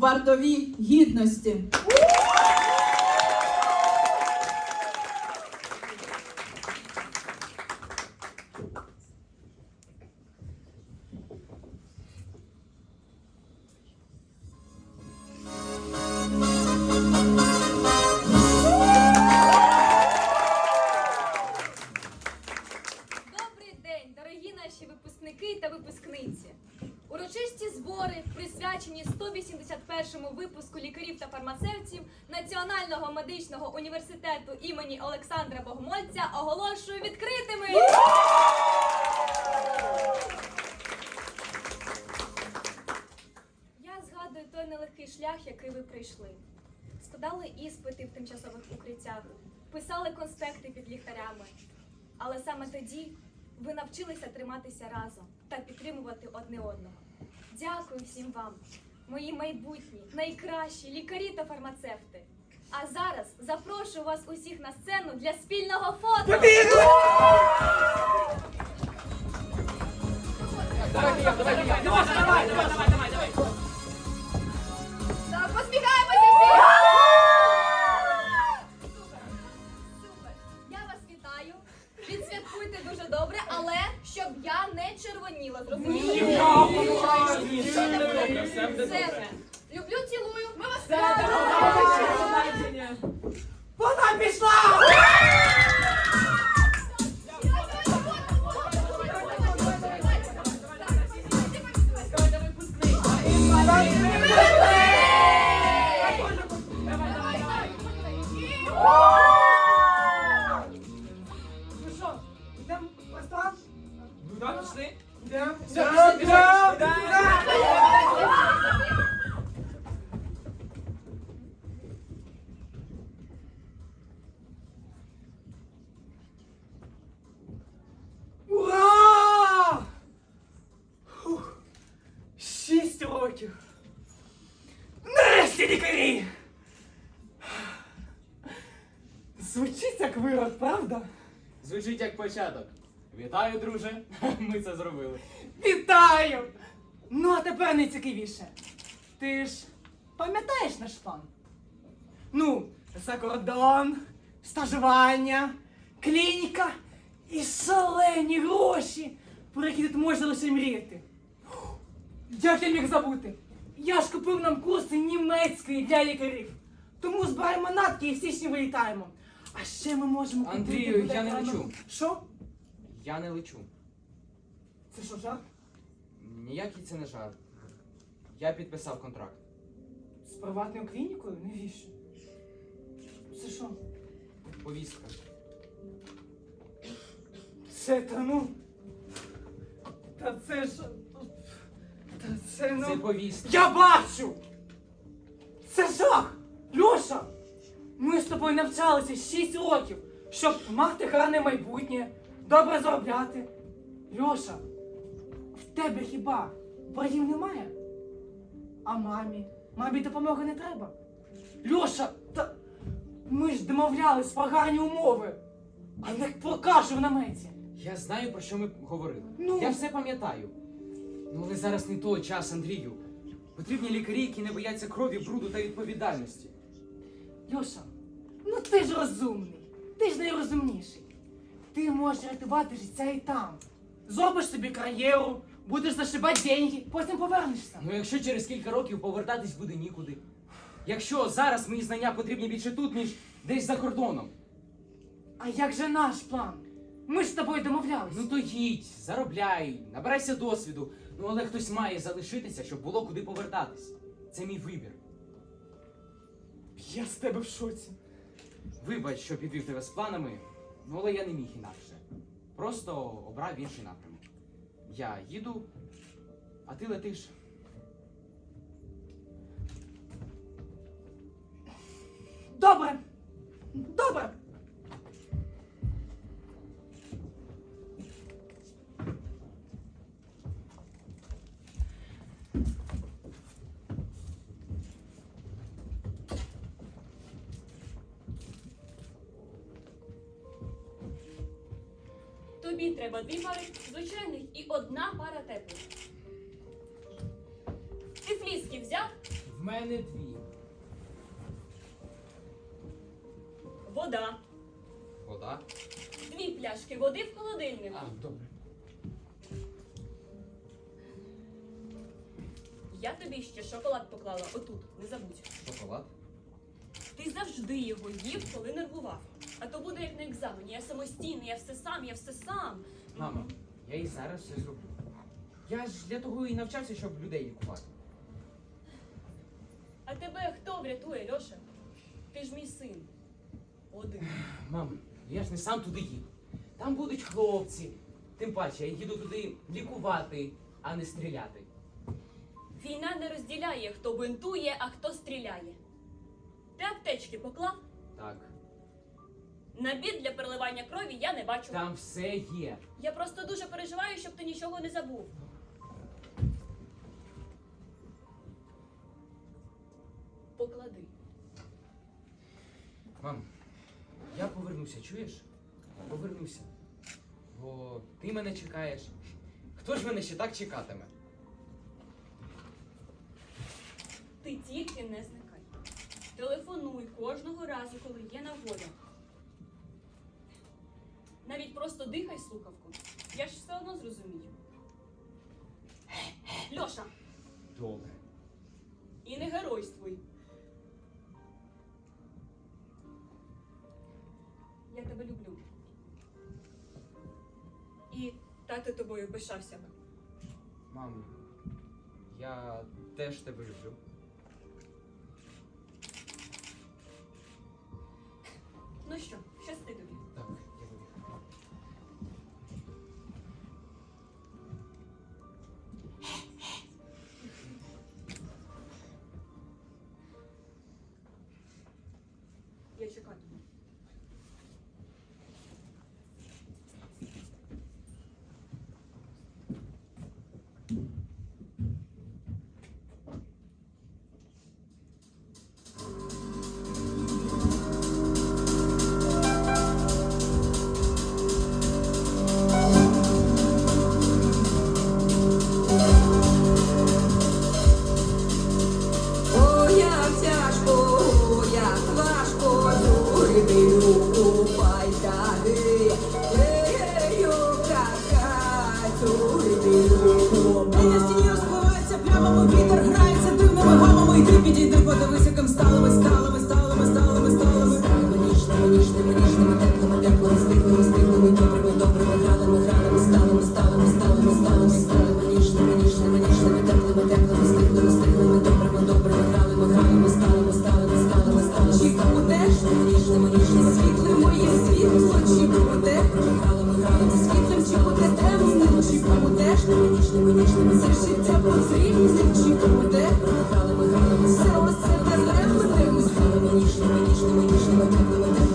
вартові гідності. Я згадую той нелегкий шлях, який ви пройшли. Складали іспити в тимчасових укриттях, писали конспекти під ліхтарями. Але саме тоді ви навчилися триматися разом та підтримувати одне одного. Дякую всім вам, мої майбутні, найкращі лікарі та фармацевти. А зараз запрошую вас усіх на сцену для спільного фото. Так, Ну так, пішли. Йдемо. Все, Йдемо, пішли, пішли, йдемо, пішли. йдемо. Ура! Фух. Шість років. Нарешті лікарі! Звучить як вирок, правда? Звучить як початок. Вітаю, друже. Ми це зробили. Вітаю! Ну, а тепер найцікавіше. Ти ж пам'ятаєш наш план? Ну, за кордон, стажування, клініка і шалені гроші, про які тут можна лише мріяти. Як я міг забути? Я ж купив нам курси німецької для лікарів. Тому збираємо натки і в січні вилітаємо. А ще ми можемо купити Андрію, я не лечу. Що? Я не лечу. Це що, жарт? Ніякий це не жарт. Я підписав контракт. З приватною клінікою? Навіщо? Це що? Повістка. Це та ну. Та це ж. Та це ну. Це повістка. Я бачу! Це жах! Льоша! Ми з тобою навчалися 6 років, щоб мати гарне майбутнє, добре заробляти. Льоша, в тебе хіба братів немає? А мамі? Мамі допомоги не треба. Льоша, та ми ж домовлялись про гарні умови, а не про кашу в наметі. Я знаю, про що ми говорили. Ну? Я все пам'ятаю. Ну, але зараз не той час, Андрію. Потрібні лікарі, які не бояться крові, бруду та відповідальності. Льоша, ну ти ж розумний, ти ж найрозумніший. Ти можеш рятувати життя і там. Зробиш собі кар'єру, будеш зашибати деньги, потім повернешся. Ну, якщо через кілька років повертатись буде нікуди. Якщо зараз мої знання потрібні більше тут, ніж десь за кордоном. А як же наш план? Ми ж з тобою домовлялись. Ну то їдь, заробляй, набирайся досвіду. Ну але хтось має залишитися, щоб було куди повертатись. Це мій вибір. я з тебе в шоці. Вибач, що підвів тебе з планами, ну але я не міг інакше. Просто обрав інший напрямок. Я їду, а ти летиш. Добре. Треба дві пари звичайних і одна пара теплих. Ти фліски взяв? В мене дві. Вода. Вода. Дві пляшки води в холодильник. А, добре. Я тобі ще шоколад поклала отут, не забудь. Шоколад. Ти завжди його їв, коли нервував. А то буде як на екзамені. Я самостійний, я все сам, я все сам. Мамо, я і зараз все зроблю. Я ж для того і навчався, щоб людей лікувати. А тебе хто врятує, Льоша? Ти ж мій син. Один. Мам, я ж не сам туди їду. Там будуть хлопці. Тим паче, я їду туди лікувати, а не стріляти. Війна не розділяє, хто бинтує, а хто стріляє. Ти аптечки поклав? Так, Набір для переливання крові я не бачу. там все є. Я просто дуже переживаю, щоб ти нічого не забув. Поклади. Мам, я повернуся, чуєш? Повернуся. Бо ти мене чекаєш. Хто ж мене ще так чекатиме? Ти тільки не зникай. Телефонуй кожного разу, коли є нагода. Навіть просто дихай слухавку. Я ж все одно зрозумію. Льоша, Добре. і не геройствуй. Я тебе люблю. І тато тобою пишався. Мам, я теж тебе люблю. Ну що, Я чекатиму. На стіні розпливається плямами, вітер грається дивними гамами. Йди, підійди, подивися, ким стали ми, стали ніжними, ніжними, ніжними,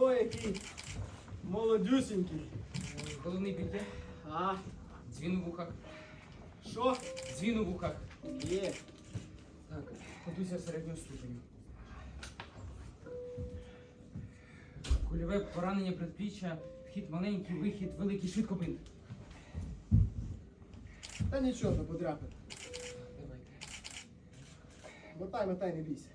Ой, який молодюсінький. Головний біль є? А, Дзвін у вухах. що? Дзвін у вухах. Є. Так, контузія середнього ступеню. Кульове поранення предпліччя, вхід маленький, вихід великий, швидко бинт. Та нічого, не подряпати. Давайте. Мотай, мотай, не бійся.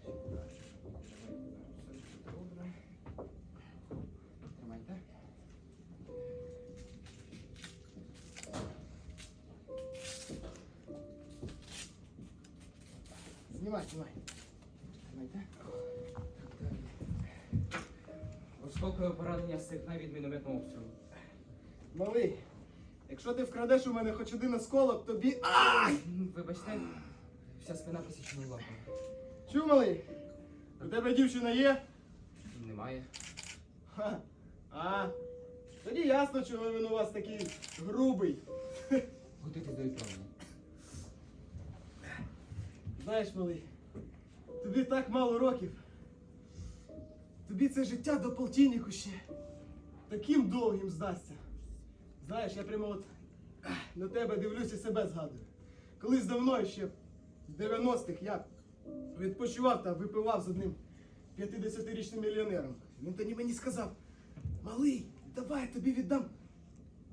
Знімай, знімай. Осколкове поранення стегна від мінометного обстрілу. Малий, якщо ти вкрадеш у мене хоч один осколок, тобі. А! М, Вибачте, вся спина посічена лапами. Чув, малий? У тебе дівчина є? Немає. Ха. А. Тоді ясно, чого він у вас такий грубий. Готуйтесь до відправлення. Знаєш, малий, тобі так мало років. Тобі це життя до полтиннику ще таким довгим здасться. Знаєш, я прямо от на тебе дивлюся себе згадую. Колись давно ще в 90-х я відпочивав та випивав з одним 50-річним мільйонером. Він тоді мені сказав: малий, давай я тобі віддам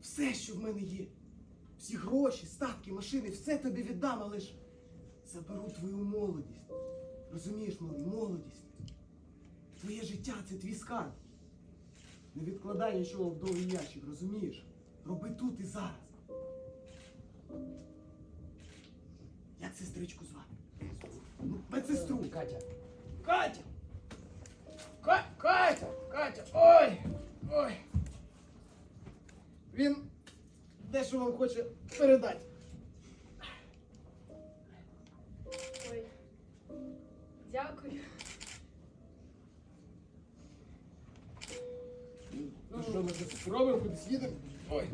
все, що в мене є. Всі гроші, статки, машини, все тобі віддам, але ж заберу твою молодість. Розумієш, малий, молодість. Твоє життя це твій скарб. Не відкладай нічого в довгий ящик, розумієш? Роби тут і зараз. Як сестричку звати? Ну, медсестру. Катя. Катя! Ка- Катя! Катя! Ой! Ой! Він дещо вам хоче передати. Ми це їдемо? Ой,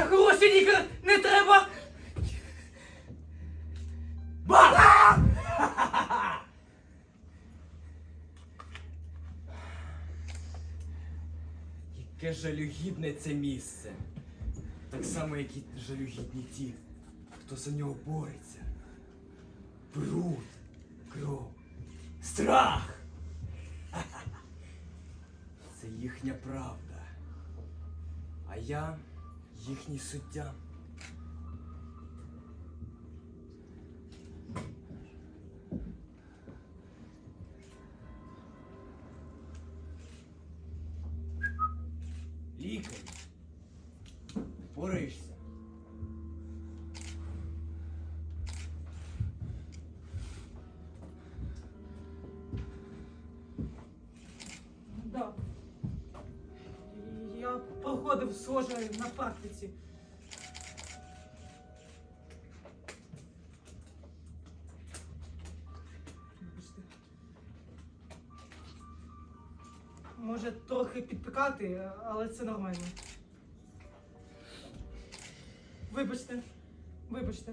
Я хороший лікар, не треба! Ба! Яке жалюгідне це місце. Так само, як і жалюгідні ті, хто за нього бореться. Бруд, кров, страх. Це їхня правда. А я їхній суддя. Лікар. Впораєшся. Схоже на практиці. Може трохи підпікати, але це нормально. Вибачте, вибачте.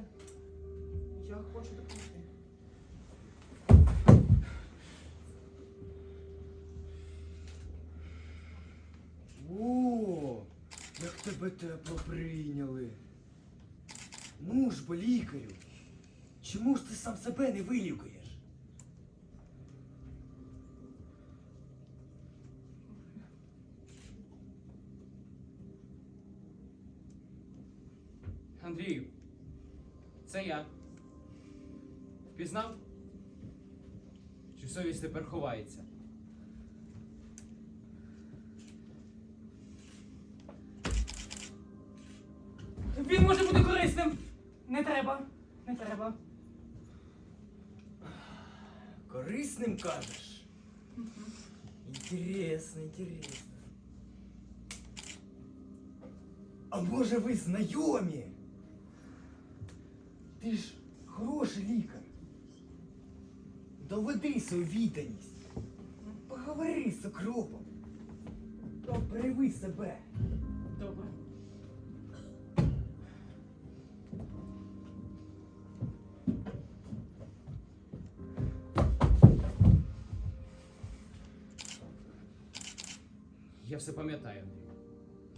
Я хочу допомогти. О, як тебе тепло прийняли. Ну ж бо лікарю. Чому ж ти сам себе не вилікуєш? Андрію, це я. Впізнав? Чи совість тепер ховається? Він може бути корисним. Не треба, не треба. Корисним кажеш? Інтересно, інтересно. А може ви знайомі? Ти ж хороший лікар. Доведи свою відданість. Поговори з окропом. Прояви себе. Я все пам'ятаю, Андрію.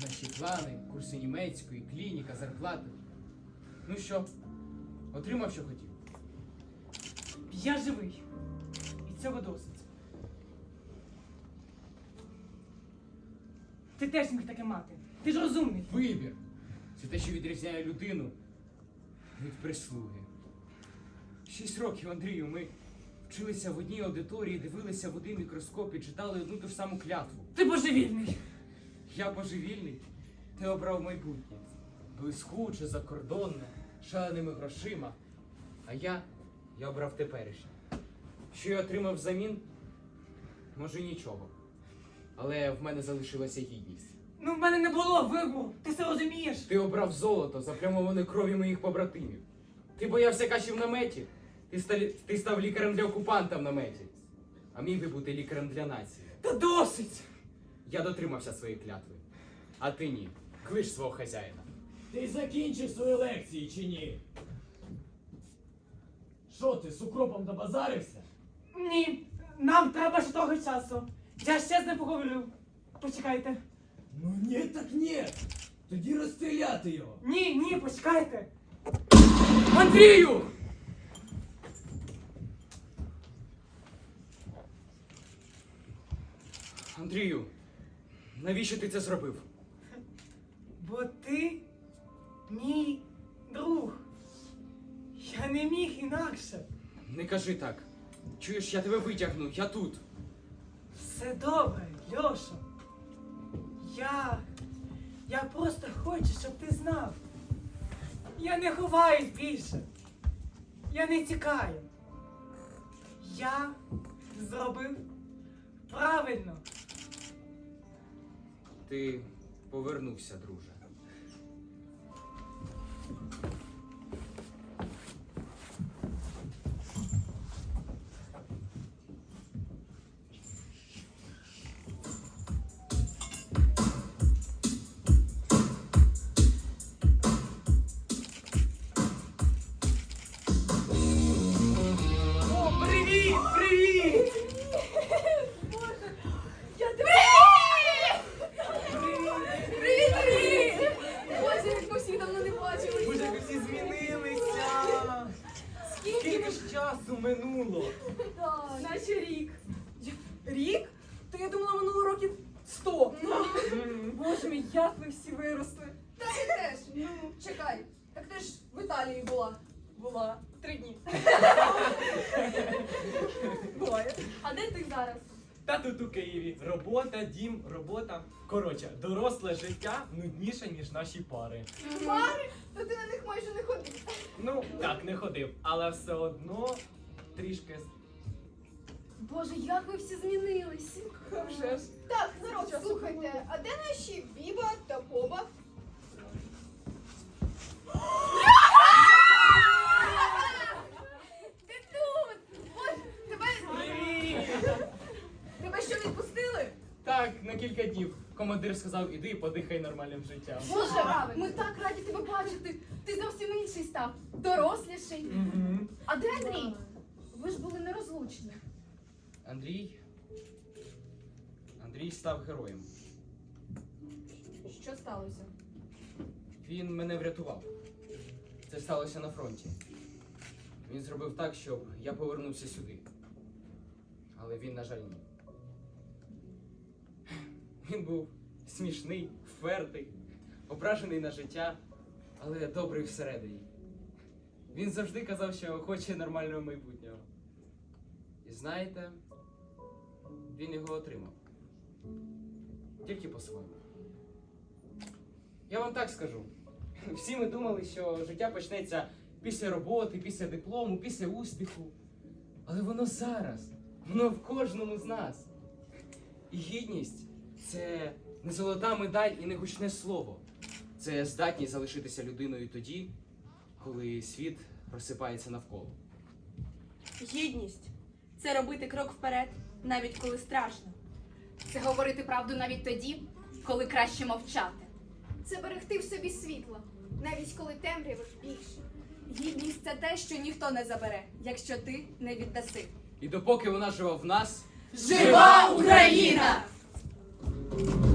Наші плани, курси німецької, клініка, зарплата. Ну що, отримав, що хотів? Я живий. І цього досить. Ти теж міг таке мати. Ти ж розумний. Вибір. Це те, що відрізняє людину від прислуги. Шість років, Андрію, ми вчилися в одній аудиторії, дивилися в один мікроскоп і читали одну ту ж саму клятву. Ти божевільний. Я божевільний, ти обрав майбутнє. Блискуче, закордонне, шаленими грошима. А я, я обрав теперішнє. Що я отримав взамін? Може нічого. Але в мене залишилася гідність. Ну, в мене не було вибору. Ти це розумієш? Ти обрав золото, заплямоване крові моїх побратимів. Ти боявся каші в наметі. Ти, сталі- ти став лікарем для окупанта в наметі. А міг би бути лікарем для нації. Та досить. Я дотримався своєї клятви. А ти ні. Клич свого хазяїна. Ти закінчив свої лекції чи ні? Що ти з укропом добазарився? Ні, нам треба ще того часу. Я ще з ним поговорю. Почекайте. Ну ні, так ні. Тоді розстріляти його. Ні, ні, почекайте. Андрію! Андрію, навіщо ти це зробив? Бо ти мій друг. Я не міг інакше. Не кажи так. Чуєш, я тебе витягну, я тут. Все добре, Льоша. Я. Я просто хочу, щоб ти знав. Я не ховаюсь більше. Я не тікаю. Я зробив правильно. Ти повернувся, друже. Наші пари. Мари, то ти на них майже не ходив. Ну, так, не ходив, але все одно трішки. с- Боже, як ви всі змінились. А вже ж. Так, народ, слухайте, а де наші Біба та Боба? Ти тут! Тебе що відпустили? Так, на кілька днів. Командир сказав, іди і подихай нормальним життям. Боже, ми так раді тебе бачити. Ти зовсім інший став. Доросліший. А де Андрій? Ви ж були нерозлучні. Андрій. Андрій став героєм. Що сталося? Він мене врятував. Це сталося на фронті. Він зробив так, щоб я повернувся сюди. Але він, на жаль, ні. Він був смішний, впертий, ображений на життя, але добрий всередині. Він завжди казав, що хоче нормального майбутнього. І знаєте, він його отримав. Тільки по-своєму. Я вам так скажу. Всі ми думали, що життя почнеться після роботи, після диплому, після успіху. Але воно зараз, воно в кожному з нас. І гідність це не золота медаль і не гучне слово. Це здатність залишитися людиною тоді, коли світ просипається навколо. Гідність це робити крок вперед, навіть коли страшно. Це говорити правду навіть тоді, коли краще мовчати. Це берегти в собі світло, навіть коли темряви більше. Гідність це те, що ніхто не забере, якщо ти не віддаси. І допоки вона жива в нас, Жива Україна! you